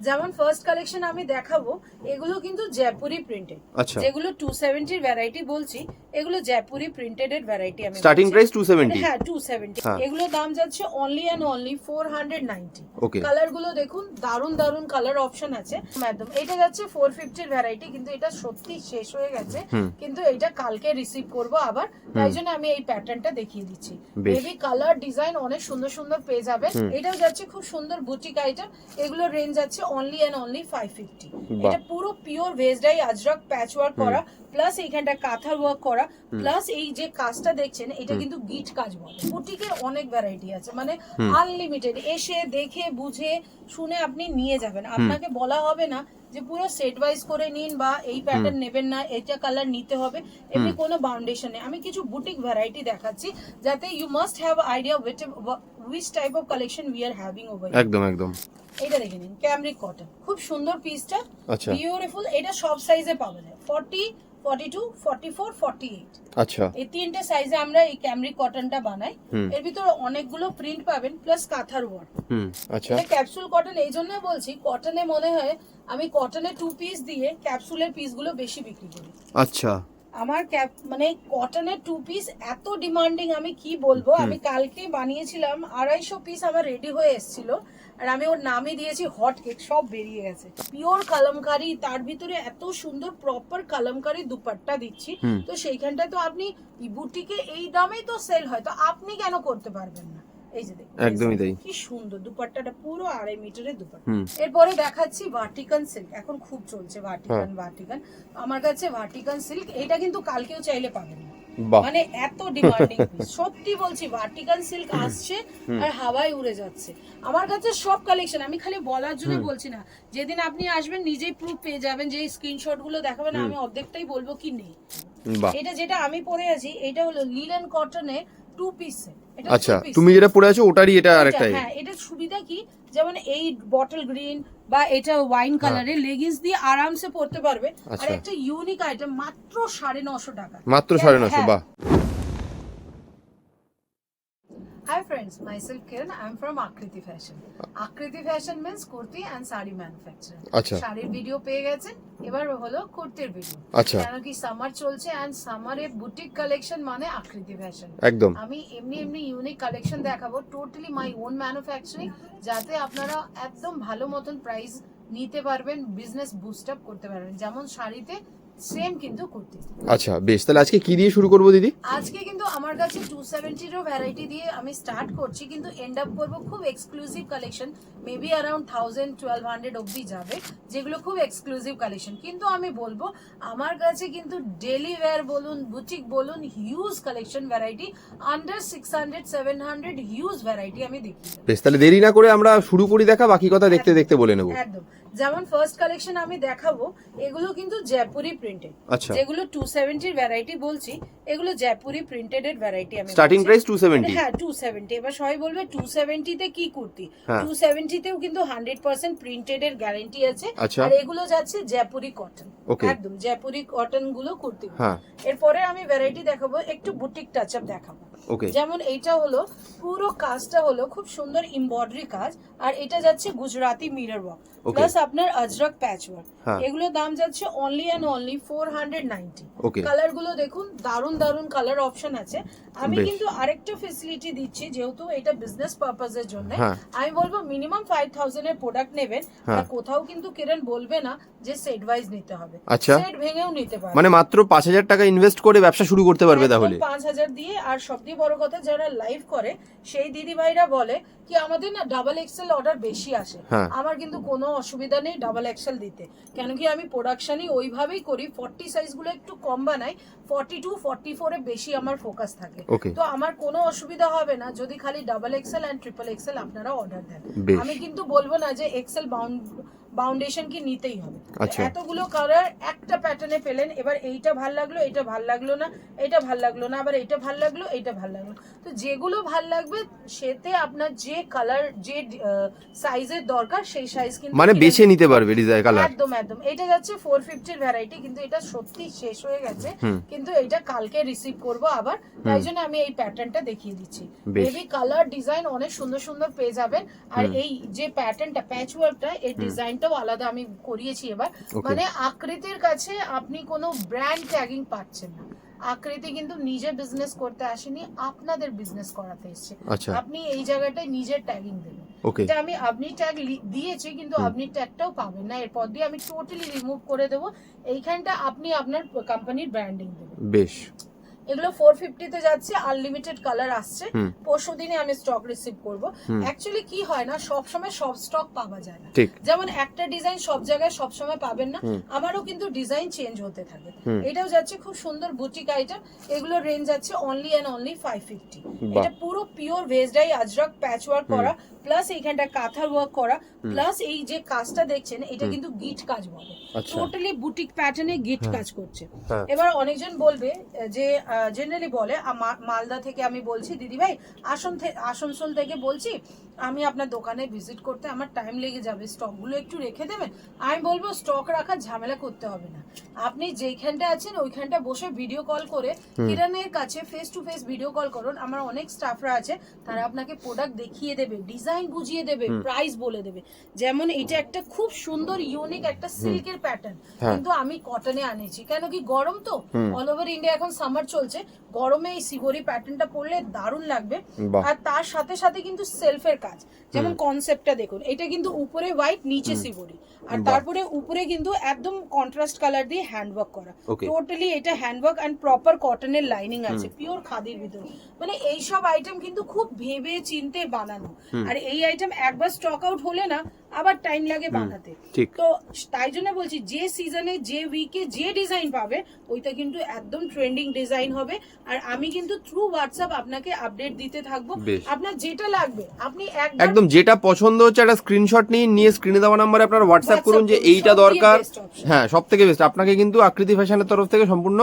যেমন first collection আমি দেখাবো এগুলো কিন্তু জয়পুরি প্রিন্টেড আচ্ছা। যেগুলো টু সেভেন্টির ভ্যারাইটি বলছি এগুলো জয়পুরি প্রিন্টেড এর ভ্যারাইটি আমি স্টার্টিং প্রাইস টু সেভেন্টি হ্যাঁ টু সেভেন্টি হ্যাঁ। এগুলো দাম যাচ্ছে only and only four hundred ninety okay কালারগুলো দেখুন দারুণ দারুণ কালার অপশন আছে। একদম। এটা যাচ্ছে ফোর ফিফটির ভ্যারাইটি কিন্তু এটা সত্যি শেষ হয়ে গেছে। কিন্তু এটা কালকে রিসিভ করব আবার। তাই জন্য আমি এই প্যাটার্নটা দেখিয়ে দিচ্ছি। বেবি কালার ডিজাইন অনেক সুন্দর সুন্দর পেয়ে যাবে এটাও যাচ্ছে খুব সুন্দর বুটিক আইটেম এগুলো রেঞ্জ আছে only and only five fifty এটা পুরো pure veg dye Ajrak patch work করা প্লাস এইখানটা কাঁথার ওয়ার্ক করা প্লাস এই যে কাজটা দেখছেন এটা কিন্তু গিট কাজ বলে। পুটিকের অনেক ভ্যারাইটি আছে। মানে আনলিমিটেড এসে দেখে বুঝে শুনে আপনি নিয়ে যাবেন। আপনাকে বলা হবে না যে পুরো সেট ওয়াইজ করে নিন বা এই প্যাটার্ন নেবেন না এটা কালার নিতে হবে এমনি কোনো বাউন্ডেশন নেই। আমি কিছু বুটিক ভ্যারাইটি দেখাচ্ছি যাতে you must have idea with which type of collection we are having over একদম একদম। এটা দেখে নিন ক্যামরিক কটন খুব সুন্দর পিসটা আচ্ছা। বিউটিফুল এটা সব সাইজে পাওয়া যায়। Forty forty two forty four forty eight আচ্ছা। এই তিনটে সাইজে আমরা এই ক্যামরিক কটনটা বানাই। এর ভিতরে অনেকগুলো প্রিন্ট পাবেন প্লাস কাঁথার ওয়ার্ক হুম আচ্ছা। এটা ক্যাপসুল কটন এই জন্য বলছি কটনে মনে হয় আমি কটনে টু পিস দিয়ে ক্যাপসুলের পিসগুলো বেশি বিক্রি করি। আচ্ছা। আমার ক্যাপ মানে কটনের টু পিস এত ডিমান্ডিং আমি কি বলব? আমি কালকে বানিয়েছিলাম আড়াইশো পিস আমার রেডি হয়ে এসেছিল। আর আমি ওর নামে দিয়েছি হট কেক সব বেরিয়ে গেছে। পিওর কালামকারি তার ভিতরে এত সুন্দর প্রপার কালামকারি দুপাট্টা দিচ্ছি। তো সেইখানটায় তো আপনি বুটিকে এই দামেই তো সেল হয় তো আপনি কেন করতে পারবেন না? এই যে দেখুন একদমই তাই। কি সুন্দর দুপাট্টাটা পুরো আড়াই মিটারের দুপাট্টা। এরপরে দেখাচ্ছি ভার্টিকান সিল্ক এখন খুব চলছে ভার্টিকান হ্যাঁ। ভার্টিকান আমার কাছে ভার্টিকান সিল্ক এটা কিন্তু কালকেও চাইলে পাবেন না। মানে এত ডিমান্ডিং সত্যি বলছি ভার্টিকান সিল্ক আসছে আর হাওয়ায় উড়ে যাচ্ছে। আমার কাছে সব কালেকশন আমি খালি বলার জন্য বলছি না। যেদিন আপনি আসবেন নিজেই প্রুফ পেয়ে যাবেন যে স্ক্রিনশটগুলো দেখাবেন আমি অর্ধেকটাই বলব কি নেই। এটা যেটা আমি পরে আছি এটা হলো লিলেন কটনে টু পিস আচ্ছা তুমি যেটা পরে আছো ওটারই এটা আরেকটা হ্যাঁ এটা সুবিধা কি? যেমন এই বটল গ্রিন বা এটা ওয়াইন কালারের লেগিংস দিয়ে আরামসে পরতে পারবে। আর। আচ্ছা। একটা ইউনিক আইটেম মাত্র সাড়ে নশো টাকা মাত্র সাড়ে নশো হ্যাঁ। বাহ। Hi friends, myself Kiran. I'm from Akriti Fashion. Akriti Fashion means kurti and sari manufacturer আচ্ছা শাড়ির ভিডিও পেয়ে গেছেন। এবার হলো কুর্তির ভিডিও আচ্ছা কেন কি সামার চলছে এন্ড সামারে বুটিক কালেকশন মানে আকৃতি ফ্যাশন একদম। আমি এমনি এমনি ইউনিক কালেকশন দেখাবো টোটালি মাই ওন ম্যানুফ্যাকচারিং যাতে আপনারা একদম ভালো মতন প্রাইস নিতে পারবেন বিজনেস বুস্ট আপ করতে পারবেন। যেমন শাড়িতে সেম কিন্তু কুর্তি আচ্ছা বেশ। তাহলে আজকে কি দিয়ে শুরু করব দিদি? আজকে কিন্তু আমার কাছে টু সেভেন্টিরও ভ্যারাইটি দিয়ে আমি স্টার্ট করছি কিন্তু এন্ড আপ করব খুব exclusive collection maybe thousand twelve hundred অব্দি যাবে যেগুলো খুব এক্সক্লুসিভ কালেকশন কিন্তু আমি বলব আমার কাছে কিন্তু ডেলি ওয়্যার বলুন বুটিক বলুন huge collection variety under six hundred seven hundred huge variety আমি দেখি বেশ তাহলে দেরি না করে আমরা শুরু করি দেখা বাকি কথা দেখতে দেখতে বলে নেব। একদম। যেমন ফার্স্ট কালেকশন আমি দেখাবো এগুলো কিন্তু জয়পুরি প্রিন্টেড আচ্ছা। যেগুলো টু সেভেন্টির ভ্যারাইটি বলছি এগুলো জয়পুরি প্রিন্টেড এর ভ্যারাইটি আমি স্টার্টিং প্রাইস টু সেভেন্টি হ্যাঁ টু সেভেন্টি এবার সবাই বলবে টু সেভেন্টিতে কি কুর্তি? হ্যাঁ। টু সেভেন্টিতেও কিন্তু হান্ড্রেড পার্সেন্ট প্রিন্টেড এর গ্যারেন্টি আছে। আচ্ছা। আর এগুলো যাচ্ছে জয়পুরি কটন একদম জয়পুরি কটনগুলো কুর্তি হ্যাঁ। এরপরে আমি ভ্যারাইটি দেখাবো একটু বুটিক টাচ আপ দেখাবো যেমন এইটা হলো পুরো কাজটা হলো খুব সুন্দর এমব্রয়ডারি কাজ আর এটা যাচ্ছে গুজরাটি মিরর ওয়ার্ক. প্লাস আপনার আজরক প্যাচ ওয়ার্ক। এগুলো দাম যাচ্ছে only and only four hundred ninety কালারগুলো দেখুন দারুণ দারুণ কালার অপশন আছে আমি কিন্তু আরেকটা ফেসিলিটি দিচ্ছি যেহেতু এটা বিজনেস পারপাজের জন্য। আমি বলব মিনিমাম ফাইভ থাউজেন্ড এর প্রোডাক্ট নেবেন আর হ্যাঁ। কোথাও কিন্তু কিরণ বলবে না যে সেট ওয়াইজ নিতে হবে আচ্ছা। সেট ভেঙেও নিতে পারবে মানে মাত্র পাঁচ হাজার টাকা ইনভেস্ট করে ব্যবসা শুরু করতে পারবে তাহলে পাঁচ হাজার দিয়ে আর সবথেকে বড় কথা যারা লাইভ করে সেই দিদি ভাইরা বলে কি আমাদের না ডাবল এক্সেল অর্ডার বেশি আসে হ্যাঁ। আমার কিন্তু কোনো অসুবিধা নেই ডাবল এক্সেল দিতে। কেন কি আমি প্রোডাকশনই ওইভাবেই করি ফর্টি সাইজগুলো একটু কম বানাই ফর্টি টু ফর্টি ফোরে বেশি আমার ফোকাস থাকে। তো আমার কোনো অসুবিধা হবে না যদি খালি double XL and triple XL আপনারা অর্ডার দেন। আমি কিন্তু বলব না যে এক্সেল বাউন্ড বাউন্ডেশন কি নিতেই হবে। আচ্ছা। এতগুলো কালার একটা প্যাটার্নে পেলেন এবার এইটা ভালো লাগল এটা ভালো লাগল না এটা ভালো লাগল না আবার এটা ভালো লাগল এটা ভালো লাগল। তো যেগুলো ভালো লাগবে সেতে আপনার যে কালার যে সাইজের দরকার সেই সাইজ কিন্তু মানে বেছে নিতে পারবে ডিজাইন কালার একদম একদম। এটা যাচ্ছে ফোর ফিফটির ভ্যারাইটি কিন্তু এটা সত্যি শেষ হয়ে গেছে। কিন্তু এটা কালকে রিসিভ করব আবার। তাই জন্য আমি এই প্যাটার্নটা দেখিয়ে দিচ্ছি। বেবি কালার ডিজাইন অনেক সুন্দর সুন্দর পেয়ে যাবেন। আর এই যে প্যাটার্নটা প্যাচ ওয়ার্কটা এই ডিজাইনটা ডিজাইনটাও আলাদা আমি করিয়েছি এবার। মানে আকৃতির কাছে আপনি কোনো ব্র্যান্ড ট্যাগিং পাচ্ছেন না। আকৃতি কিন্তু নিজে বিজনেস করতে আসেনি আপনাদের বিজনেস করাতে এসেছে। আচ্ছা। আপনি এই জায়গাটায় নিজের ট্যাগিং দেবেন। এটা আমি আপনি ট্যাগ দিয়েছি কিন্তু আপনি ট্যাগটাও পাবেন না। এরপর দিয়ে আমি টোটালি রিমুভ করে দেবো। এইখানটা আপনি আপনার কোম্পানির ব্র্যান্ডিং দেবেন। বেশ। এগুলো ফোর ফিফটিতে যাচ্ছে আনলিমিটেড কালার আসছে। পরশু দিনে আমি স্টক রিসিভ করব। অ্যাকচুয়ালি কি হয় না সব সময় সব স্টক পাওয়া যায় না। যেমন একটা ডিজাইন সব জায়গায় সব সময় পাবেন না আমারও কিন্তু ডিজাইন চেঞ্জ হতে থাকে। এটাও যাচ্ছে খুব সুন্দর বুটিক আইটেম এগুলো রেঞ্জ আছে only and only five fifty এটা পুরো pure veg dye Ajrak patch work করা প্লাস এইখানটা কাঁথার ওয়ার্ক করা প্লাস এই যে কাজটা দেখছেন এটা কিন্তু গিট কাজ বলে। টোটালি বুটিক প্যাটার্নে গিট। কাজ করছে। হ্যাঁ। এবার অনেকজন বলবে যে জেনারেলি বলে। মালদা থেকে আমি বলছি দিদি ভাই আসন আসানসোল থেকে বলছি আমি আপনার দোকানে ভিজিট করতে আমার টাইম লেগে যাবে। স্টকগুলো একটু রেখে দেবেন। আমি বলব স্টক রাখার ঝামেলা করতে হবে না। আপনি যেইখানটা আছেন ওইখানটা বসে ভিডিও কল করে কিরানের কাছে face to face video call করুন। আমার অনেক স্টাফরা আছে তারা আপনাকে প্রোডাক্ট দেখিয়ে দেবে ডিজাইন বুঝিয়ে দেবে প্রাইস বলে দেবে। যেমন এটা একটা খুব সুন্দর ইউনিক একটা সিল্কের প্যাটার্ন। কিন্তু আমি কটনে আনেছি। কেন কি গরম তো? অল ওভার ইন্ডিয়া এখন সামার চলছে গরমে এই সিগোরি প্যাটার্নটা পরলে দারুণ লাগবে। আর তার সাথে সাথে কিন্তু সেলফের কাজ যেমন কনসেপ্টটা দেখুন এটা কিন্তু উপরে হোয়াইট নিচে সিগোরি। আর তারপরে উপরে কিন্তু একদম কন্ট্রাস্ট কালার দিয়ে হ্যান্ডওয়ার্ক করা। টোটালি এটা হ্যান্ডওয়ার্ক এন্ড প্রপার কটনের লাইনিং আছে পিওর খাদির ভিতরে। মানে এই সব আইটেম কিন্তু খুব ভেবে চিনতে বানানো আর এই আইটেম একবার স্টক আউট হলে না আবার টাইম লাগে বানাতে ঠিক। তো তাই জন্য বলছি যে সিজনে যে উইকে যে ডিজাইন পাবে ওইটা কিন্তু একদম ট্রেন্ডিং ডিজাইন হবে। আর আমি কিন্তু থ্রু হোয়াটসঅ্যাপ আপনাকে আপডেট দিতে থাকব। আপনার যেটা লাগবে আপনি একদম যেটা পছন্দ হচ্ছে একটা স্ক্রিনশট নিয়ে নিয়ে স্ক্রিনে দেওয়া নাম্বারে আপনার হোয়াটসঅ্যাপ করুন যে এইটা দরকার। হ্যাঁ সব থেকে বেস্ট আপনাকে কিন্তু আকৃতি ফ্যাশনের তরফ থেকে সম্পূর্ণ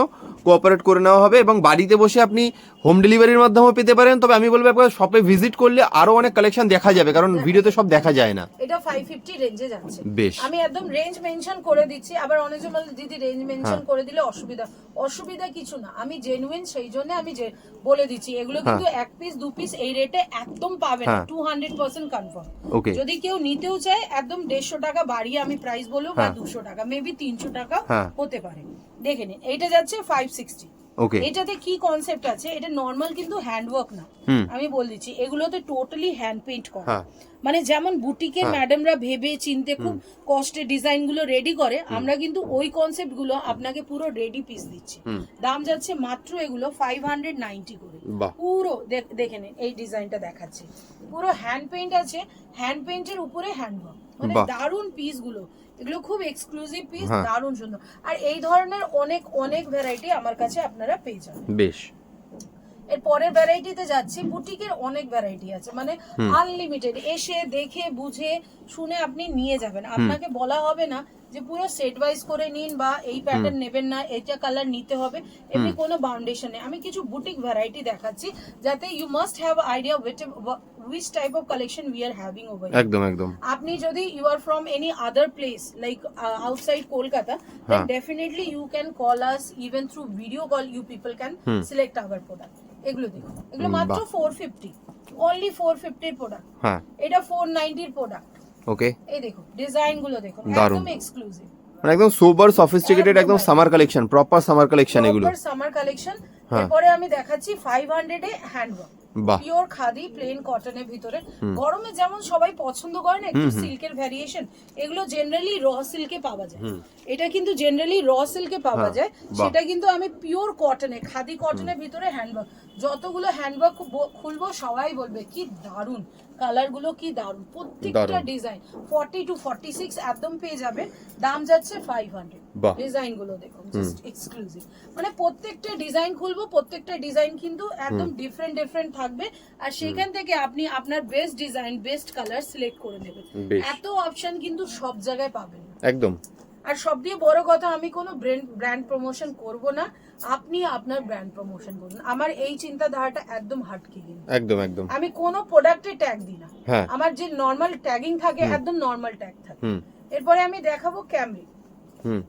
কোঅপারেট করে নেওয়া হবে এবং বাড়িতে বসে আপনি হোম ডেলিভারির মাধ্যমেও পেতে পারেন তবে আমি বলব একবার শপে ভিজিট করলে আরও অনেক কালেকশন দেখা যাবে কারণ ভিডিওতে সব দেখা যায় না এটা ফাইভ ফিফটি রেঞ্জে যাচ্ছে বেশ। আমি একদম রেঞ্জ মেনশন করে দিচ্ছি আবার অনেকজন বলে দিদি রেঞ্জ মেনশন হ্যাঁ। করে দিলে অসুবিধা অসুবিধা কিছু না আমি জেনুইন সেই জন্য আমি যে বলে দিচ্ছি এগুলো কিন্তু এক পিস দু পিস এই রেটে একদম পাবে না হ্যাঁ। Two hundred percent confirm okay যদি কেউ নিতেও চায় একদম দেড়শো টাকা বাড়িয়ে আমি প্রাইস বলব বা হ্যাঁ। দুশো টাকা মেবি তিনশো টাকা হ্যাঁ। হতে পারে দেখে নিন এটা যাচ্ছে ফাইভ সিক্সটি ওকে এটাতে কি কনসেপ্ট আছে? এটা নর্মাল কিন্তু হ্যান্ডওয়ার্ক না। আমি বলে দিচ্ছি এগুলোতে টোটালি হ্যান্ড পেইন্ট করা। হ্যাঁ। মানে যেমন বুটিকের। ম্যাডামরা ভেবে চিনতে খুব কষ্টে ডিজাইনগুলো রেডি করে আমরা কিন্তু ওই কনসেপ্টগুলো আপনাকে পুরো রেডি পিস দিচ্ছি। দাম যাচ্ছে মাত্র এগুলো ফাইভ হান্ড্রেড নাইনটি করে। পুরো দেখ- নিন এই ডিজাইনটা দেখাচ্ছি। পুরো হ্যান্ড পেইন্ট আছে হ্যান্ড পেইন্টের উপরে হ্যান্ডওয়ার্ক মানে। দারুণ পিসগুলো এগুলো খুব এক্সক্লুসিভ পিস হ্যাঁ। দারুণ সুন্দর। আর এই ধরনের অনেক অনেক ভ্যারাইটি আমার কাছে আপনারা পেয়ে যাবেন। বেশ। এর পরের ভ্যারাইটিতে যাচ্ছি বুটিকের অনেক ভ্যারাইটি আছে মানে আনলিমিটেড এসে দেখে বুঝে শুনে আপনি নিয়ে যাবেন। আপনাকে বলা হবে না যে পুরো সেট ওয়াইজ করে নিন বা এই প্যাটার্ন নেবেন না এটা কালার নিতে হবে এমনি কোনো বাউন্ডেশন নেই। আমি কিছু বুটিক ভ্যারাইটি দেখাচ্ছি যাতে you must have idea which type of collection we are having over একদম একদম। আপনি যদি you are from any other place like outside Kolkata then. Definitely you can call us even through video call you people can select our product এগুলো দেখুন। এগুলো মাত্র four fifty only four ফিফটির product এটা ফোর নাইনটির product okay এই দেখুন ডিজাইনগুলো দেখুন দারুণ। এক্সক্লুসিভ মানে একদম সোবার সফিস্টিকেটেড একদম। Summer collection proper summer collection এগুলো। Summer collection. এরপরে আমি দেখাচ্ছি ফাইভ হান্ড্রেডে হ্যান্ডওয়ার্ক পিওর খাদি প্লেন কটনের ভিতরে। গরমে যেমন সবাই পছন্দ করে না একটু সিল্কের ভ্যারিয়েশন এগুলো জেনারেলি র সিল্কে পাওয়া যায়। এটা কিন্তু জেনারেলি র সিল্কে পাওয়া হ্যাঁ, যায়। সেটা কিন্তু আমি পিওর কটনে খাদি কটনের ভিতরে হ্যান্ডওয়ার্ক যতগুলো হ্যান্ডওয়ার্ক খুলবো সবাই বলবে কি দারুণ কালারগুলো কি দারুণ প্রত্যেকটা design forty two forty six একদম পেয়ে যাবে। দাম যাচ্ছে ফাইভ হান্ড্রেড বাহ। ডিজাইনগুলো দেখুন জাস্ট এক্সক্লুসিভ মানে প্রত্যেকটা ডিজাইন খুলবো প্রত্যেকটা ডিজাইন কিন্তু একদম ডিফারেন্ট ডিফারেন্ট থাকবে। আর সেখান থেকে আপনি আপনার best design best colour select করে নেবেন। এত অপশন কিন্তু সব জায়গায় পাবেন একদম। আর সব দিয়ে বড় কথা আমি কোনো ব্র্যান্ড ব্র্যান্ড প্রমোশন করব না। আপনি আপনার ব্র্যান্ড প্রমোশন করুন। আমার এই চিন্তাধারাটা একদম হাটকে কিন্তু একদম একদম। আমি কোনো প্রোডাক্টে ট্যাগ দিই না। হ্যাঁ। আমার যে নর্মাল ট্যাগিং থাকে একদম নর্মাল ট্যাগ থাকে। এরপরে আমি দেখাবো ক্যামরি হুম।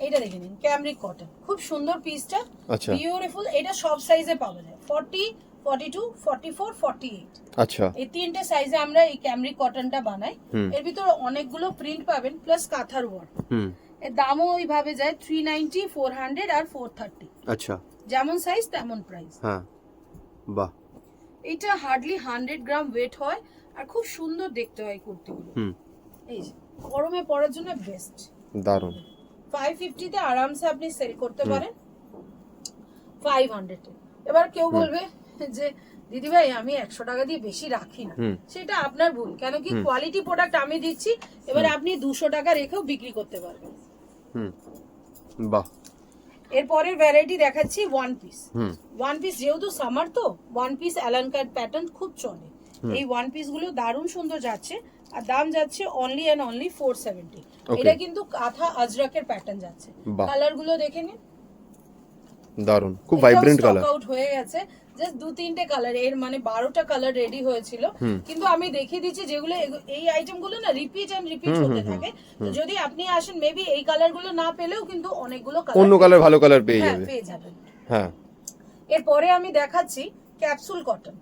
এটা দেখে নিন ক্যামরিক কটন খুব সুন্দর পিসটা আচ্ছা। বিউটিফুল এটা সব সাইজে পাওয়া যায়। Forty forty two forty four forty eight আচ্ছা। এই তিনটে সাইজে আমরা এই ক্যামরিক কটনটা বানাই। এর ভিতরে অনেকগুলো প্রিন্ট পাবেন প্লাস কাঁথার ওয়ার্ক হুম। এর দামও ওইভাবে যায় থ্রি নাইনটি ফোর হান্ড্রেড আর ফোর থার্টি আচ্ছা। যেমন সাইজ তেমন প্রাইস হ্যাঁ। বাহ। এটা হার্ডলি হান্ড্রেড গ্রাম ওয়েট হয় আর খুব সুন্দর দেখতে হয় কুর্তিগুলো। হুম। এই যে, গরমে পরার জন্য বেস্ট দারুণ। ফাইভ ফিফটিতে আরামসে আপনি সেল করতে পারেন। ফাইভ হান্ড্রেডে এবার কেউ বলবে যে দিদি ভাই আমি একশো টাকা দিয়ে বেশি রাখি না। সেটা আপনার ভুল। কেন কি কোয়ালিটি প্রোডাক্ট আমি দিচ্ছি এবার আপনি দুশো টাকা রেখেও বিক্রি করতে পারবেন। হুম বাহ। এরপরের ভ্যারাইটি দেখাচ্ছি ওয়ান পিস হুম। ওয়ান পিস যেহেতু সামার তো ওয়ান পিস অ্যালানকার প্যাটার্ন খুব চলে। এই ওয়ান পিসগুলো দারুণ সুন্দর যাচ্ছে আর দাম যাচ্ছে only and only four seventy এটা কিন্তু কাঁথা আজরাকের প্যাটার্ন যাচ্ছে। কালারগুলো দেখে নিন। দারুণ খুব ভাইব্রেন্ট কালার আউট হয়ে গেছে। জাস্ট দু তিনটে কালারের মানে বারোটা কালার রেডি হয়েছিল। কিন্তু আমি দেখিয়ে দিচ্ছি যেগুলো এই আইটেমগুলো না রিপিট এন্ড রিপিট হতে থাকে। তো যদি আপনি আসেন মেবি এই কালারগুলো না পেলেও কিন্তু অনেকগুলো কালার অন্য কালার কালার ভালো কালার পেয়ে হ্যাঁ যাবে। পেয়ে যাবেন। হ্যাঁ। এরপরে আমি দেখাচ্ছি ক্যাপসুল কটন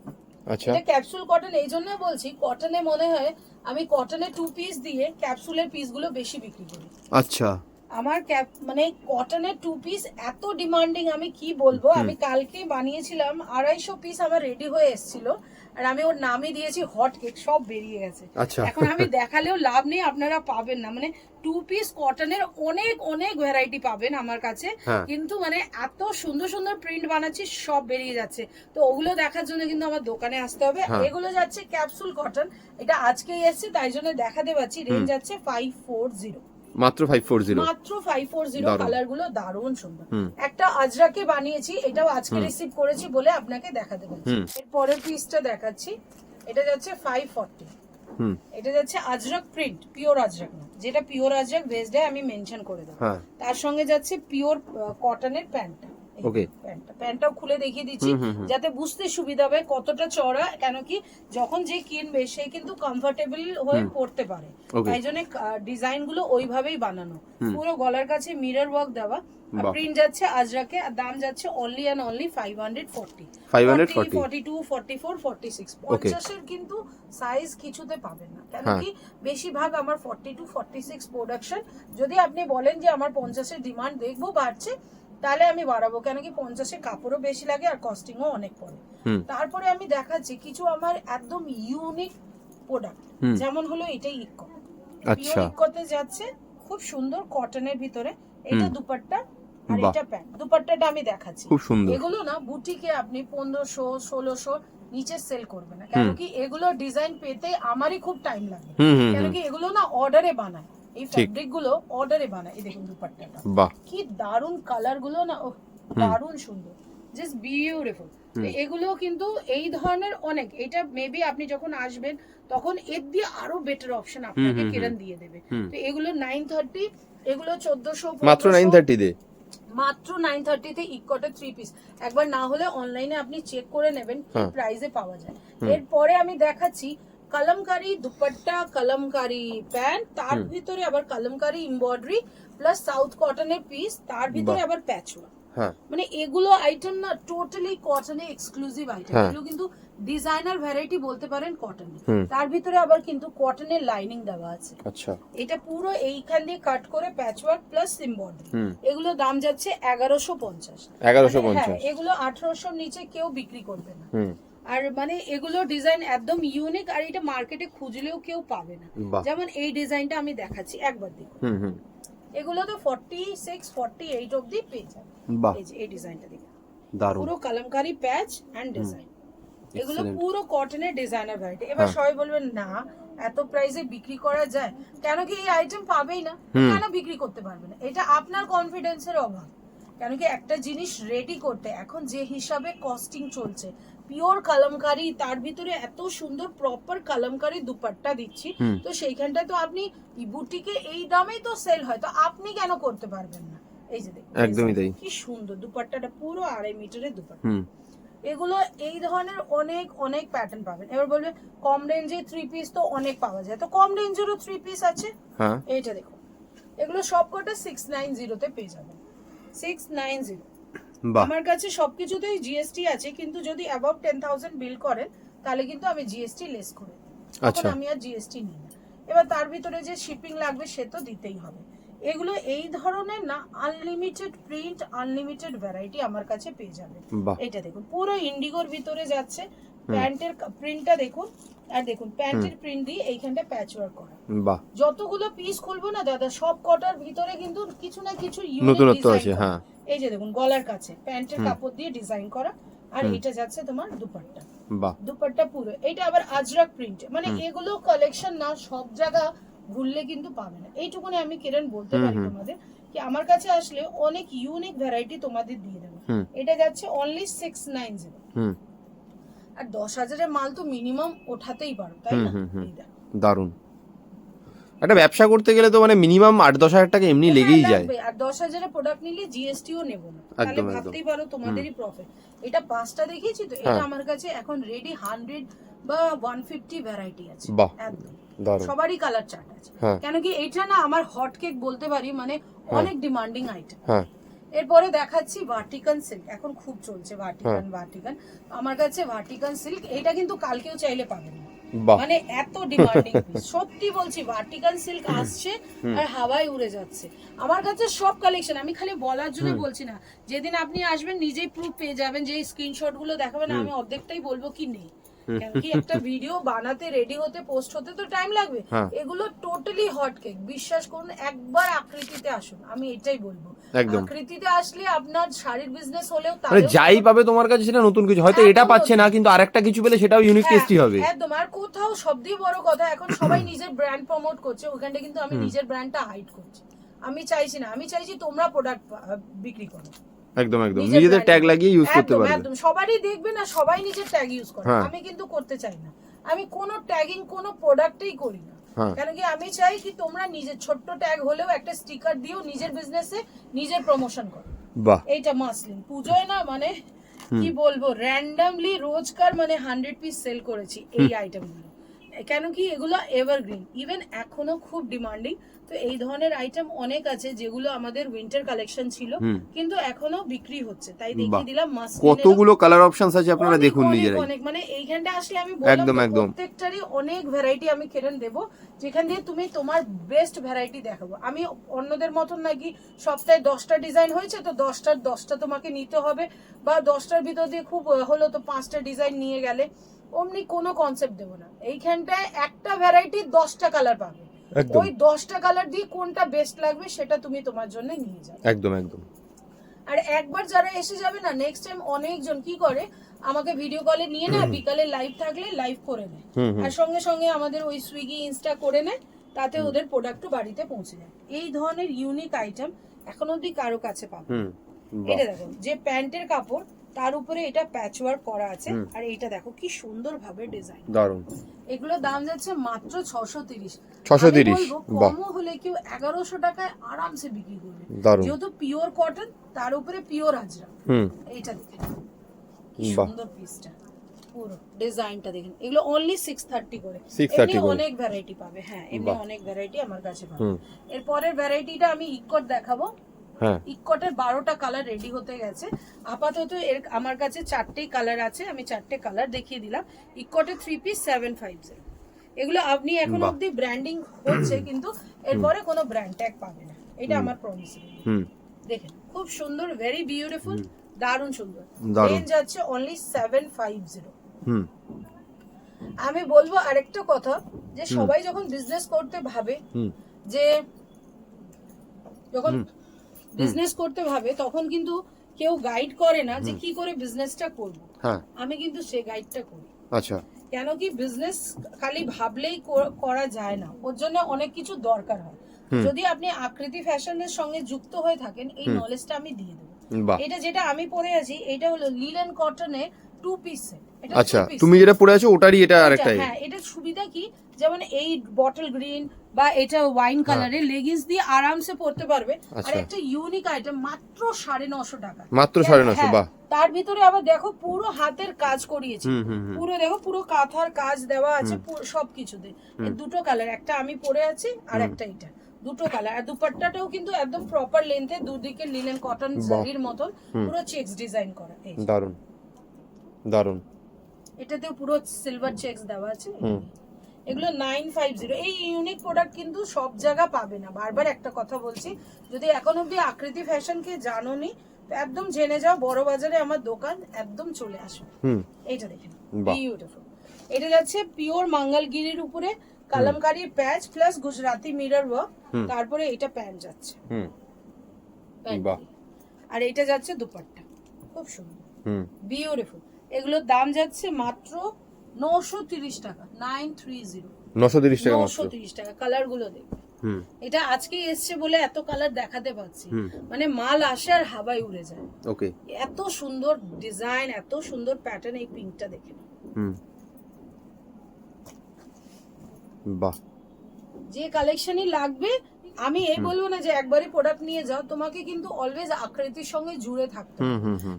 আচ্ছা। এটা ক্যাপসুল কটন এই জন্য বলছি কটনে মনে হয় আমি কটনে টু পিস দিয়ে ক্যাপসুলের পিসগুলো বেশি বিক্রি করি। আচ্ছা। আমার ক্যাপ মানে কটনের টু পিস এত ডিমান্ডিং আমি কি বলব? আমি কালকে বানিয়েছিলাম আড়াইশো পিস আমার রেডি হয়ে এসেছিল আর আমি ওর নামই দিয়েছি হট কেক সব বেরিয়ে গেছে। আচ্ছা। এখন আমি দেখালেও লাভ নেই আপনারা পাবেন না। মানে টু পিস কটনের অনেক অনেক ভ্যারাইটি পাবেন আমার কাছে। হ্যাঁ। কিন্তু মানে এত সুন্দর সুন্দর প্রিন্ট বানাচ্ছি সব বেরিয়ে যাচ্ছে। তো ওগুলো দেখার জন্য কিন্তু আমার দোকানে আসতে হবে। হ্যাঁ। এগুলো যাচ্ছে ক্যাপসুল কটন এটা আজকেই এসছে তাই জন্য দেখাতে পাচ্ছি। রেঞ্জ যাচ্ছে ফাইভ ফোর জিরো মাত্র ফাইভ ফোর জিরো মাত্র ফাইভ ফোর জিরো দারুণ। কালারগুলো দারুণ সুন্দর। একটা আজরাকে বানিয়েছি এটাও আজকে রিসিভ করেছি বলে আপনাকে দেখাতে পারছি হুম। এর পরের পিসটা দেখাচ্ছি। এটা যাচ্ছে ফাইভ ফর্টি হুম। এটা যাচ্ছে আজরক প্রিন্ট পিওর আজরাক না যেটা পিওর আজরক ভেজডে আমি মেনশন করে দেবো। হ্যাঁ। তার সঙ্গে যাচ্ছে পিওর কটনের প্যান্টটা প্যান্টটা। প্যান্টটাও খুলে দেখিয়ে দিচ্ছি। যাতে বুঝতে সুবিধা হবে কতটা চড়া কেন কি যখন যে কিনবে সে কিন্তু কমফোর্টেবল হয়ে পড়তে পারে। তাই জন্য ডিজাইনগুলো ওইভাবেই বানানো। পুরো গলার কাছে মিরর ওয়ার্ক দেওয়া প্রিন্ট যাচ্ছে আজরাকে আর দাম যাচ্ছে only and only five hundred forty 540 forty two forty four forty six পঞ্চাশের কিন্তু সাইজ কিছুতে পাবেন না। কেন হ্যাঁ। কি বেশিরভাগ আমার forty two forty six production যদি আপনি বলেন যে আমার পঞ্চাশের ডিমান্ড দেখব বাড়ছে তাহলে আমি বাড়াবো কেন কি পঞ্চাশে কাপড়ও বেশি লাগে আর কস্টিংও অনেক পড়ে। হুম। তারপরে আমি দেখাচ্ছি কিছু আমার একদম ইউনিক প্রোডাক্ট যেমন হলো এটাই ইকো আচ্ছা। ইকোতে যাচ্ছে খুব সুন্দর কটনের ভিতরে এটা দুপাট্টা আর এটা প্যান্ট দুপাট্টাটা আমি দেখাচ্ছি। খুব সুন্দর। এগুলো না বুটিকে আপনি পনেরোশো ষোলোশো নিচে সেল করবে না। কেন কি এগুলো ডিজাইন পেতে আমারই খুব টাইম লাগে। কেন কি এগুলো না অর্ডারে বানায়। এই ফ্যাব্রিকগুলো অর্ডারে বানায়। এই দেখুন দুপাট্টাটা। বাহ। কি দারুণ কালারগুলো না ওহ, দারুণ সুন্দর। জাস্ট বিউটিফুল এগুলো কিন্তু এই ধরনের অনেক। এটা মেবি আপনি যখন আসবেন তখন এর দিয়ে আরও বেটার অপশন আপনাকে কিরণ দিয়ে দেবে। তো এগুলো নাইন থার্টি এগুলো চোদ্দশো মাত্র নাইন থার্টি দে মাত্র নাইন থার্টিতে ইকটে থ্রি পিস একবার না হলে অনলাইনে আপনি চেক করে নেবেন কি হ্যাঁ। প্রাইসে পাওয়া যায়। এরপরে আমি দেখাচ্ছি কলমকারি দুপাট্টা কলমকারি প্যান্ট তার ভিতরে আবার কলমকারি এমব্রয়ডারি প্লাস সাউথ কটনের পিস তার ভিতরে আবার প্যাচওয়ার্ক মানে এগুলো আইটেম না টোটালি কটনে এক্সক্লুসিভ আইটেম। এগুলো কিন্তু ডিজাইনার ভ্যারাইটি বলতে পারেন কটনে। তার ভিতরে আবার কিন্তু কটনের লাইনিং দেওয়া আছে। আচ্ছা। এটা পুরো এইখান দিয়ে কাট করে প্যাচওয়ার্ক প্লাস এমব্রয়ডারি এগুলো দাম যাচ্ছে এগারোশো পঞ্চাশ। এগারোশো মানে হ্যাঁ, পঞ্চাশ। এগুলো আঠারোশোর নিচে কেউ বিক্রি করবে না। আর মানে এগুলো ডিজাইন একদম ইউনিক আর এটা মার্কেটে খুঁজলেও কেউ পাবে না। যেমন এই ডিজাইনটা আমি দেখাচ্ছি একবার দেখুন। এগুলো তো ফর্টি সিক্স ফর্টি এইট অব্দি পেয়ে যাবে। বাহ। এই যে এই ডিজাইনটা দেখুন। দারুণ। পুরো কালামকারি প্যাচ অ্যান্ড ডিজাইন এগুলো. পুরো কটনের ডিজাইনার ভ্যারাইটি এবার হ্যাঁ। সবাই বলবেন না এত প্রাইসে বিক্রি করা যায়? কেন কি এই আইটেম পাবেই না? কেন বিক্রি করতে পারবে না? এটা আপনার কনফিডেন্সের অভাব। কেন কি একটা জিনিস রেডি করতে। এখন যে হিসাবে কস্টিং চলছে পিওর কালামকারি তার ভিতরে এত সুন্দর প্রপার কালামকারি দুপাট্টা দিচ্ছি। তো সেইখানটা তো আপনি বুটিকে এই দামেই তো সেল হয় তো আপনি কেন করতে পারবেন না? এই যে একদমই তাই। কি সুন্দর দুপাট্টাটা পুরো আড়াই মিটারের দুপাট্টা। এগুলো এই ধরনের অনেক অনেক প্যাটার্ন পাবেন। এবার বলবে কম রেঞ্জে থ্রি পিস তো অনেক পাওয়া যায়। তো কম রেঞ্জেরও থ্রি পিস আছে। হ্যাঁ। এইটা দেখুন এগুলো সব কটা সিক্স নাইন জিরোতে পেয়ে যাবেন। সিক্স নাইন জিরো আমার কাছে সবকিছুতেই জিএসটি আছে কিন্তু যদি অ্যাবাভ টেন থাউজেন্ড বিল করেন তাহলে কিন্তু আমি জিএসটি লেস করে আচ্ছা। আমি আর জিএসটি নিই না। এবার তার ভিতরে যে শিপিং লাগবে সে তো দিতেই হবে। এগুলো এই ধরনের না আনলিমিটেড প্রিন্ট আনলিমিটেড ভ্যারাইটি আমার কাছে পেয়ে যাবে। এটা দেখুন পুরো ইন্ডিগোর ভিতরে যাচ্ছে। প্যান্টের প্রিন্টটা দেখুন আর দেখুন প্যান্টের প্রিন্ট দিয়ে এইখানটা প্যাচ ওয়ার্ক করা। বাহ। যতগুলো পিস খুলবো না দাদা সব কটার ভিতরে কিন্তু কিছু না কিছু নতুনত্ব আছে হ্যাঁ। এই যে দেখুন গলার কাছে প্যান্টের কাপড় দিয়ে ডিজাইন করা আর এটা যাচ্ছে তোমার দুপাট্টা। বাহ। দুপাট্টা পুরো। এটা আবার আজরাক প্রিন্ট মানে এগুলো কালেকশন না সব জায়গা ঘুরলে কিন্তু পাবে না। এইটুকুনি আমি কিরণ বলতে পারি তোমাদের কি আমার কাছে আসলে অনেক ইউনিক ভ্যারাইটি তোমাদের দিয়ে দেবো। এটা যাচ্ছে অনলি সিক্স নাইন জিরো আর দশ হাজারের মাল তো মিনিমাম ওঠাতেই পারো তাই না। দারুণ। একটা ব্যবসা করতে গেলে তো মানে মিনিমাম আট দশ হাজার টাকা এমনি লেগেই হ্যাঁ, যায়। আর দশ হাজারের প্রোডাক্ট নিলে জিএসটিও নেব না। তাহলে। ভাবতেই পারো তোমাদেরই প্রফিট এটা পাঁচটা দেখিয়েছি তো এটা হ্যাঁ। আমার কাছে এখন রেডি হান্ড্রেড বা ওয়ান ফিফটি ভ্যারাইটি আছে। সবারই কালার চার্ট আছে। হ্যাঁ। কেন কি এটা না আমার হট কেক বলতে পারি মানে অনেক ডিমান্ডিং আইটেম এরপরে দেখাচ্ছি ভার্টিকান সিল্ক এখন খুব চলছে ভার্টিকান ভার্টিকান আমার কাছে ভার্টিকান সিল্ক এটা কিন্তু কালকেও চাইলে পাবেন। মানে এত ডিমান্ডিং সত্যি বলছি ভার্টিকান সিল্ক আসছে আর হাওয়ায় উড়ে যাচ্ছে। আমার কাছে সব কালেকশন আমি খালি বলার জন্য বলছি না। যেদিন আপনি আসবেন নিজেই প্রুফ পেয়ে যাবেন যে স্ক্রিনশটগুলো দেখাবেন আমি অর্ধেকটাই বলব কি নেই। কি একটা ভিডিও বানাতে রেডি হতে পোস্ট হতে তো টাইম লাগবে। হ্যাঁ। এগুলো টোটালি হট কেক বিশ্বাস করুন একবার আকৃতিতে আসুন আমি এটাই বলব। একদম। আকৃতিতে আসলে আপনার শাড়ির বিজনেস হলেও মানে যাই পাবে তোমার কাছে সেটা নতুন কিছু। হয়তো এটা পাচ্ছে না কিন্তু আরেকটা কিছু পেলে সেটাও ইউনিক হ্যাঁ, টেস্টি হবে। একদম। আর কোথাও সবথেকে বড় কথা এখন সবাই নিজের ব্র্যান্ড প্রমোট করছে ওখানটা কিন্তু আমি নিজের ব্র্যান্ডটা হাইড করছি। আমি চাইছি না আমি চাইছি তোমরা প্রোডাক্ট বিক্রি করো। একদম একদম। নিজেদের ট্যাগ লাগিয়ে ইউজ করতে পারবে। একদম। সবারই দেখবে না সবাই নিজের ট্যাগ ইউজ করে। হ্যাঁ। আমি কিন্তু করতে চাই না। আমি কোনো ট্যাগিং কোনো প্রোডাক্টেই করি না। হ্যাঁ। কেন কি আমি চাই কি তোমরা নিজের ছোট্ট ট্যাগ হলেও একটা স্টিকার দিও নিজের বিজনেসে নিজের প্রমোশন করো। বাহ। এইটা মাসলিন পুজোয় না মানে কি বলব র্যান্ডামলি রোজকার মানে হান্ড্রেড পিস সেল করেছি এই আইটেমগুলো কেন কি এগুলো এভারগ্রিন ইভেন এখনও খুব ডিমান্ডিং তো এই ধরনের আইটেম অনেক আছে যেগুলো আমাদের উইন্টার কালেকশন ছিল কিন্তু এখনও বিক্রি হচ্ছে। তাই দেখিয়ে দিলাম মাসলিন কতগুলো কালার অপশনস আছে আপনারা দেখুন নিজেরাই। অনেক। মানে এইখানটা আসলে আমি একদম, বললাম একদম। প্রত্যেকটারই অনেক ভ্যারাইটি আমি কেরেন দেব যেখান দিয়ে তুমি তোমার বেস্ট ভ্যারাইটি দেখাবো। আমি অন্যদের মতন নাকি সপ্তাহে দশটা ডিজাইন হয়েছে তো দশটার দশটা তোমাকে নিতে হবে বা দশটার ভিতর দিয়ে খুব হলো তো পাঁচটা ডিজাইন নিয়ে গেলে অমনি কোনো কনসেপ্ট দেবো না। এইখানটায় একটা ভ্যারাইটি দশটা কালার পাবে। ওই দশটা কালার দিয়ে কোনটা বেস্ট লাগবে সেটা তুমি তোমার জন্য নিয়ে যাবে। একদম একদম। আর একবার যারা এসে যাবে না নেক্সট টাইম অনেকজন কি করে আমাকে ভিডিও কলে নিয়ে নেয় বিকালে লাইভ থাকলে লাইভ করে নেয়। আর সঙ্গে সঙ্গে আমাদের ওই সুইগি ইনস্টা করে নেয় তাতে ওদের প্রোডাক্টও বাড়িতে পৌঁছে যায়। এই ধরনের ইউনিক আইটেম এখন অব্দি কারও কাছে পাবো এটা দেখো যে প্যান্টের কাপড় তার উপরে এটা প্যাচ ওয়ার্ক করা আছে। আর এইটা দেখো কি সুন্দর ভাবে ডিজাইন দারুণ। এগুলো দাম যাচ্ছে মাত্র ছশো তিরিশ। 630 বাহ। কমও হলে কেউ এগারোশো টাকায় আরামসে বিক্রি করবে। দারুণ। যেহেতু পিওর কটন তার উপরে পিওর আজরা হুম। এইটা দেখেন। কি সুন্দর পিসটা পুরো ডিজাইনটা দেখেন। এগুলো অনলি সিক্স থার্টি করে। 630 এমনি অনেক ভ্যারাইটি পাবে। হ্যাঁ এমনি অনেক ভ্যারাইটি আমার কাছে পাবে। এরপরের ভ্যারাইটিটা আমি ইকট দেখাবো। ইকটের বারোটা কালার রেডি হতে গেছে। আপাতত এর আমার কাছে চারটেই কালার আছে আমি চারটে কালার দেখিয়ে দিলাম। ইকটের three piece seven five zero এগুলো আপনি এখন। অব্দি ব্র্যান্ডিং হচ্ছে কিন্তু এরপরে কোনো ব্র্যান্ড ট্যাগ পাবে না। এটা আমার প্রমিস দেখেন খুব সুন্দর ভেরি বিউটিফুল দারুণ সুন্দর। রেঞ্জ আছে অনলি সেভেন ফাইভ জিরো আমি বলব আরেকটা কথা যে সবাই যখন বিজনেস করতে ভাবে যে যখন বিজনেস করতে ভাবে তখন কিন্তু কেউ গাইড করে না যে কি করে বিজনেসটা করব। হ্যাঁ। আমি কিন্তু সে গাইডটা করি। আচ্ছা। কেন কি বিজনেস খালি ভাবলেই করা যায় না। ওর জন্য অনেক কিছু দরকার হয়। যদি আপনি আকৃতি ফ্যাশনের সঙ্গে যুক্ত হয়ে থাকেন এই নলেজটা আমি দিয়ে দেবো। এটা যেটা আমি পরে আছি এটা হলো লিলেন কটনের টু পিস আচ্ছা তুমি যেটা পড়ে আছো ওটারই এটা আরেকটাই হ্যাঁ এটা সুবিধা কি? যেমন এই বটল গ্রিন বা এটা ওয়াইন কালারের লেগিংস দিয়ে আরামসে পরতে পারবে। আর হ্যাঁ। আচ্ছা। একটা ইউনিক আইটেম মাত্র সাড়ে নশো টাকা। মাত্র সাড়ে নশো হ্যাঁ, বাহ। তার ভিতরে আবার দেখো পুরো হাতের কাজ করিয়েছি। পুরো দেখো পুরো কাঁথার কাজ দেওয়া আছে সব কিছুতে দুটো কালার একটা আমি পরে আছি আর একটা এটা। দুটো কালার আর দুপাট্টাটাও কিন্তু একদম প্রপার লেন্থে দুদিকে লিনেন কটন। জারির মতন পুরো চেক্স ডিজাইন করা দারুণ দারুণ এটাতেও পুরো সিলভার চেক্স দেওয়া আছে। এগুলো নাইন ফাইভ জিরো এই ইউনিক প্রোডাক্ট কিন্তু সব জায়গা পাবে না। বারবার একটা কথা বলছি যদি এখন অব্দি আকৃতি ফ্যাশনকে জানোনি তো একদম জেনে যাও বড় বাজারে আমার দোকান একদম চলে আসো এইটা দেখেন বিউটিফুল এটা যাচ্ছে পিওর মাঙ্গলগিরির উপরে কালামকারীর patch plus Gujarati mirror work তারপরে এটা প্যান্ট যাচ্ছে। আর এটা যাচ্ছে দুপাট্টা। খুব সুন্দর। হুম। বিউটিফুল এগুলোর দাম যাচ্ছে মাত্র নশো তিরিশ টাকা নাইন থ্রি জিরো নশো তিরিশ টাকা নশো তিরিশ টাকা কালারগুলো দেখবে এটা আজকে এসছে বলে এত কালার দেখাতে পাচ্ছি। মানে মাল আসে আর হাওয়ায় উড়ে যায়। ওকে। এত সুন্দর ডিজাইন এত সুন্দর প্যাটার্ন এই পিঙ্কটা দেখে। বাহ। যে কালেকশনই লাগবে আমি এই বলব না যে একবারই প্রোডাক্ট নিয়ে যাও তোমাকে কিন্তু অলওয়েজ আকৃতির সঙ্গে জুড়ে থাকতে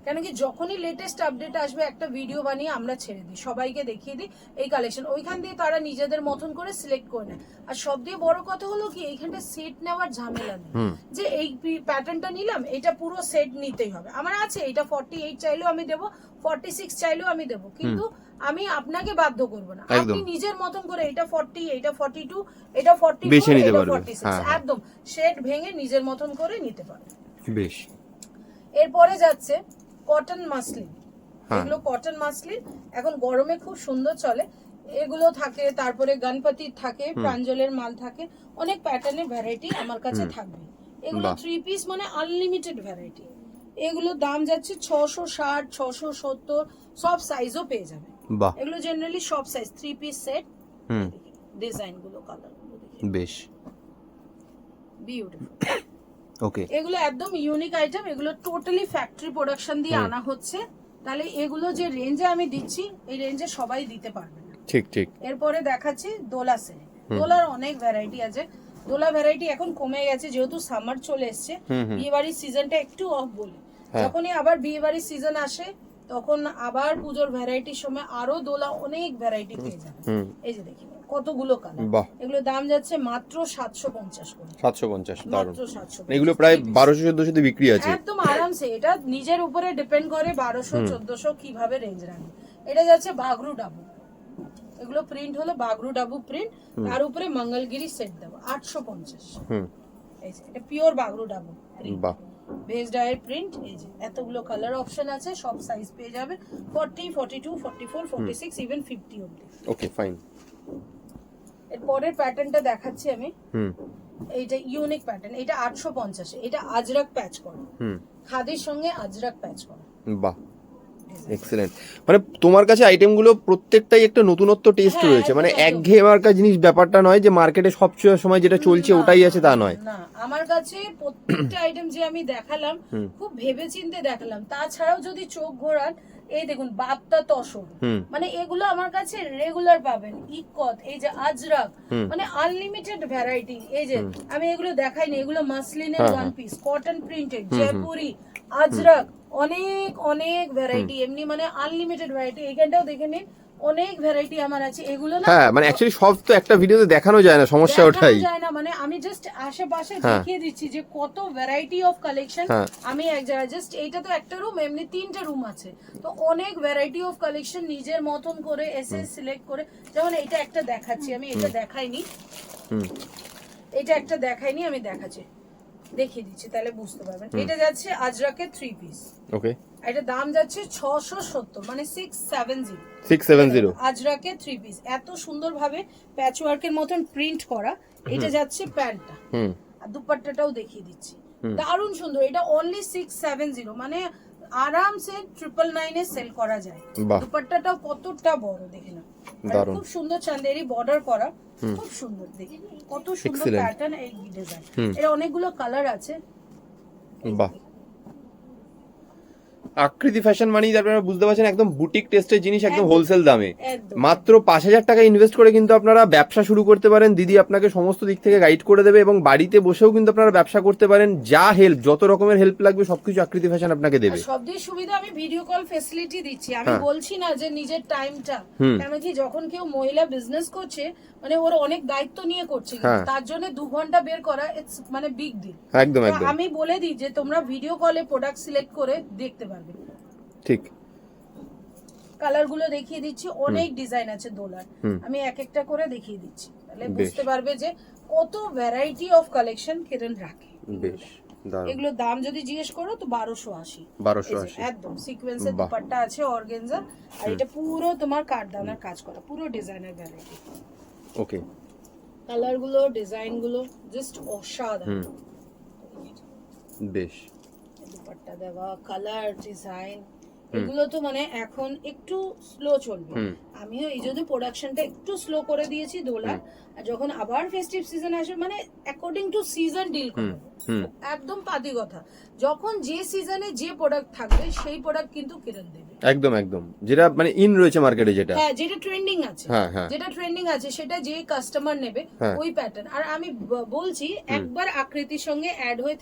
কেন কি যখনই লেটেস্ট আপডেট আসবে একটা ভিডিও বানিয়ে আমরা ছেড়ে দিই সবাইকে দেখিয়ে দিই এই কালেকশন ওইখান দিয়ে তারা নিজেদের মতন করে সিলেক্ট করে নেয়। আর সব দিয়ে বড় কথা হলো কি এইখানটা সেট নেওয়ার ঝামেলা নেই। যে এই প্যাটার্নটা নিলাম এটা পুরো সেট নিতেই হবে। আমার আছে এটা ফর্টি এইট চাইলেও আমি দেবো ফর্টি সিক্স চাইলেও আমি দেবো। কিন্তু আমি আপনাকে বাধ্য করব না। আপনি নিজের মতন করে এটা ফর্টি এটা ফর্টি টু এটা ফর্টি বেছে নিতে পারবেন। হ্যাঁ, হ্যাঁ। একদম। শেড ভেঙে নিজের মতন করে নিতে পারবেন বেশ। এরপরে যাচ্ছে কটন মাসলিন হ্যাঁ। এগুলো কটন মাসলিন এখন গরমে খুব সুন্দর চলে। এগুলো থাকে তারপরে গণপতি থাকে প্রাঞ্জলের মাল থাকে। অনেক প্যাটার্নের ভ্যারাইটি আমার কাছে থাকবে। এগুলো থ্রি পিস মানে আনলিমিটেড ভ্যারাইটি এগুলো দাম যাচ্ছে ছশো ষাট ছশো সত্তর সব সাইজও পেয়ে যাবে। এগুলো জেনারেলি সব size three piece set hmm. ডিজাইনগুলো কালারগুলো বেশ। বিউটিফুল ওকে এগুলো একদম ইউনিক আইটেম এগুলো টোটালি ফ্যাক্টরি প্রোডাকশন দিয়ে আনা হচ্ছে। তাহলে এগুলো যে রেঞ্জে আমি দিচ্ছি এই রেঞ্জে সবাই দিতে পারবে না। ঠিক ঠিক। এরপরে দেখাচ্ছি দোলা সেট দোলার অনেক ভ্যারাইটি আছে। দোলা ভ্যারাইটি এখন কমে গেছে যেহেতু সামার চলে এসছে। বিয়ে বাড়ির সিজনটা একটু অফ বলি। যখনই আবার বিয়ে বাড়ির সিজন আসে তখন আবার পুজোর ভ্যারাইটির সময় আরও দোলা অনেক ভ্যারাইটি পেয়ে যাবে। এই যে দেখি কতগুলো কালার এগুলো দাম যাচ্ছে মাত্র সাতশো পঞ্চাশ করে। সাতশো পঞ্চাশ দারুণ এগুলো প্রায় বারোশো চোদ্দশোতে বিক্রি আছে। একদম আরামসে। এটা নিজের উপরে ডিপেন্ড করে বারোশো চোদ্দশো কীভাবে রেঞ্জ রাখবে। এটা যাচ্ছে বাগরু ডাবু। এগুলো প্রিন্ট হলো বাগরু ডাবু প্রিন্ট তার উপরে মঙ্গলগিরি সেট দেবো আটশো পঞ্চাশ। হুম। এই যে এটা পিওর বাগরু ডাবু বাহ। বেস ডায়ের প্রিন্ট এই যে এতগুলো কালার অপশন আছে সব সাইজ পেয়ে যাবে। Forty forty two forty four forty six even fifty অব্দি ওকে ফাইন এর পরের প্যাটার্নটা দেখাচ্ছি আমি। হুম। এইটা ইউনিক প্যাটার্ন এটা আটশো পঞ্চাশে এটা আজরাক প্যাচ করা। হুম। খাদির সঙ্গে আজরাক প্যাচ করা। বাহ। এক্সেলেন্ট মানে তোমার কাছে আইটেমগুলো প্রত্যেকটাই একটা নতুনত্ব টেস্ট হ্যাঁ, রয়েছে। মানে একঘেয়ে মার্কা জিনিস ব্যাপারটা নয় যে মার্কেটে সবচেয়ে সময় যেটা চলছে ওটাই আছে তা নয়। না আমার কাছে প্রত্যেকটা আইটেম যে আমি দেখালাম খুব ভেবেচিন্তে দেখালাম। তাছাড়াও যদি চোখ ঘোরান এই দেখুন বাপ্তা তসর মানে এগুলো আমার কাছে রেগুলার পাবেন। ইকত এই যে আজরাক মানে আনলিমিটেড ভ্যারাইটি এই যে আমি এগুলো দেখাইনি এগুলো মাসলিনের one piece cotton printed Jaipuri ajrak অনেক অনেক ভ্যারাইটি এমনি মানে আনলিমিটেড ভ্যারাইটি এখানটাও দেখে নিন অনেক ভ্যারাইটি আমার আছে। এগুলো না হ্যাঁ মানে অ্যাকচুয়ালি সব তো একটা ভিডিওতে দেখানো যায় না সমস্যা ওটাই। যায় না মানে আমি জাস্ট আশেপাশে হ্যাঁ। দেখিয়ে দিচ্ছি যে কত ভ্যারাইটি অফ কালেকশন। আমি এক জায়গায় জাস্ট এইটা তো একটা রুম এমনি তিনটা রুম আছে। তো অনেক ভ্যারাইটি অফ কালেকশন নিজের মতন করে এসে সিলেক্ট করে যেমন এটা একটা দেখাচ্ছি আমি এটা দেখাইনি। হুম। এটা একটা দেখাইনি আমি দেখাচ্ছি। দেখিয়ে দিচ্ছি তাহলে বুঝতে পারবেন। এটা যাচ্ছে আজরাকের থ্রি পিস ওকে এটা দাম যাচ্ছে ছশো সত্তর মানে six seven zero six seven zero আজরাকে three piece এত সুন্দরভাবে প্যাচ ওয়ার্কের মতন প্রিন্ট করা এটা যাচ্ছে প্যান্টটা। হুম। আর দুপাট্টাটাও দেখিয়ে দিচ্ছি। দারুণ সুন্দর। এটা অনলি সিক্স সেভেন জিরো মানে আরামসে ট্রিপল নাইনে সেল করা যায়। দুপাট্টাটাও কতটা বড় দেখে না দারুণ। খুব সুন্দর চান্দেরি বর্ডার করা। খুব সুন্দর দেখে। কত সুন্দর প্যাটার্ন এই ডিজাইন। এটা অনেকগুলো কালার আছে। বাহ। আকৃতি ফ্যাশন মানেই আপনারা বুঝতে পারছেন একদম বুটিক টেস্টের জিনিস একদম। হোলসেল দামে মাত্র পাঁচ হাজার টাকা ইনভেস্ট করে কিন্তু আপনারা ব্যবসা শুরু করতে পারেন দিদি আপনাকে সমস্ত দিক থেকে গাইড করে দেবে এবং বাড়িতে বসেও কিন্তু আপনারা ব্যবসা করতে পারেন যা হেল্প যত রকমের হেল্প লাগবে সবকিছু আকৃতি ফ্যাশন আপনাকে দেবে আর সুবিধা আমি ভিডিও কল ফেসিলিটি দিচ্ছি আমি হ্যাঁ। বলছি না যে নিজের টাইমটা। কেন কি যখন কেউ মহিলা বিজনেস করছে মানে ওর অনেক দায়িত্ব নিয়ে করছে। হ্যাঁ। তার জন্য দু ঘণ্টা বের করা ইটস মানে বিগ ডিল একদম একদম আমি বলে দিই যে তোমরা ভিডিও কলে প্রোডাক্ট সিলেক্ট করে দেখতে পারবে ঠিক। কালারগুলো দেখিয়ে দিচ্ছি অনেক ডিজাইন আছে দোলার। আমি এক একটা করে দেখিয়ে দিচ্ছি। তাহলে বুঝতে পারবে যে কত ভ্যারাইটি অফ কালেকশন কিরণ রাখে। বেশ এগুলোর দাম যদি জিজ্ঞেস করো তো বারোশো আশি। বারোশো আশি। একদম সিকোয়েন্সের। দুপাট্টা আছে অর্গেনজা আর এটা পুরো তোমার কাঠদানার কাজ করা পুরো ডিজাইনের ভ্যারাইটি ওকে। কালারগুলো ডিজাইনগুলো জাস্ট অসাধারণ। বেশ। দুপাট্টা দেওয়া কালার ডিজাইন এগুলো তো মানে এখন একটু স্লো চলবে। আমিও এই জন্য প্রোডাকশনটা একটু স্লো করে দিয়েছি দোলা আর যখন আবার ফেস্টিভ সিজন আসবে মানে অ্যাকর্ডিং টু সিজন ডিল করব একদম পাতি কথা। যখন যে সিজনে যে প্রোডাক্ট থাকবে সেই প্রোডাক্ট কিন্তু কিরণ দেবে। একদম একদম। যেটা মানে ইন রয়েছে মার্কেটে যেটা। হ্যাঁ যেটা ট্রেন্ডিং আছে। হ্যাঁ হ্যাঁ। যেটা ট্রেন্ডিং আছে সেটা যে কাস্টমার নেবে হ্যাঁ। ওই প্যাটার্ন আর আমি বলছি একবার আকৃতির সঙ্গে অ্যাড হয়ে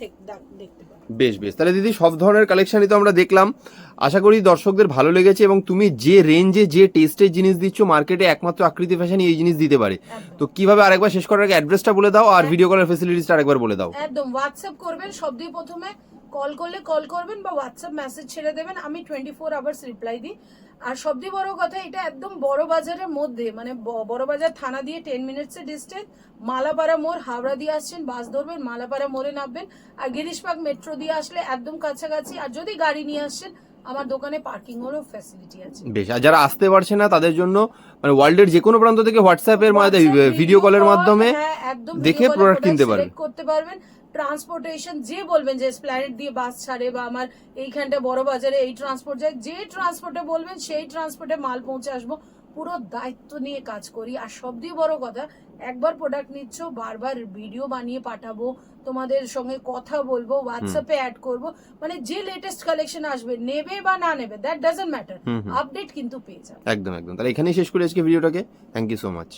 দেখতে পারো। বেশ বেশ। তাহলে দিদি সব ধরনের কালেকশনই তো আমরা দেখলাম। আশা করি দর্শকদের ভালো লেগেছে এবং তুমি যে রেঞ্জে যে টেস্টের জিনিস দিচ্ছ মার্কেটে একমাত্র আকৃতি ফ্যাশনই এই জিনিস দিতে পারে। তো কীভাবে আরেকবার শেষ করার আগে অ্যাড্রেসটা বলে দাও আর ভিডিও কলের ফেসিলিটিসটা আরেকবার বলে দাও। একদম হোয়াটসঅ্যাপ করবেন সব দিয়ে প্রথমে কল করলে কল করবেন বা হোয়াটসঅ্যাপ মেসেজ ছেড়ে দেবেন আমি টোয়েন্টি ফোর আওয়ার্স রিপ্লাই দিই। আর সবচেয়ে বড় কথা এটা একদম বড় বাজারের মধ্যে মানে বড় বাজার থানা দিয়ে টেন মিনিটস এর ডিস্টেন্স মালাপাড়া মোড় হাওড়া দিয়ে আসছেন বাস ধরবেন মালাপাড়া মোড়ে নামবেন আর গিরিশবাগ মেট্রো দিয়ে আসলে একদম কাছাকাছি আর যদি গাড়ি নিয়ে আসছেন আমার দোকানে পার্কিং এরও ফ্যাসিলিটি আছে। বেশ আর যারা আসতে পারছে না তাদের জন্য মানে ওয়ার্ল্ডের যে কোনো প্রান্ত থেকে হোয়াটসঅ্যাপের মাধ্যমে ভিডিও কলের মাধ্যমে হ্যাঁ, একদম দেখে product কিনতে পারবেন। করতে পারবেন। ট্রান্সপোর্টেশন যে বলবেন যে স্প্ল্যানেট দিয়ে বাস ছাড়ে বা আমার এইখানটা বড় বাজারে এই ট্রান্সপোর্ট যায় যে ট্রান্সপোর্টে বলবেন সেই ট্রান্সপোর্টে মাল পৌঁছে আসব। পুরো দায়িত্ব নিয়ে কাজ করি। আর সব দিয়ে বড় কথা একবার প্রোডাক্ট নিচ্ছ বারবার ভিডিও বানিয়ে পাঠাবো তোমাদের সঙ্গে কথা বলব হোয়াটসঅ্যাপে অ্যাড করব। মানে যে লেটেস্ট কালেকশন আসবে নেবে বা না নেবে দ্যাট ডাজন্ট ম্যাটার। আপডেট কিন্তু পেয়ে যাবে। একদম একদম। তাহলে এখানেই শেষ করি আজকে ভিডিওটাকে থ্যাংক ইউ সো মাচ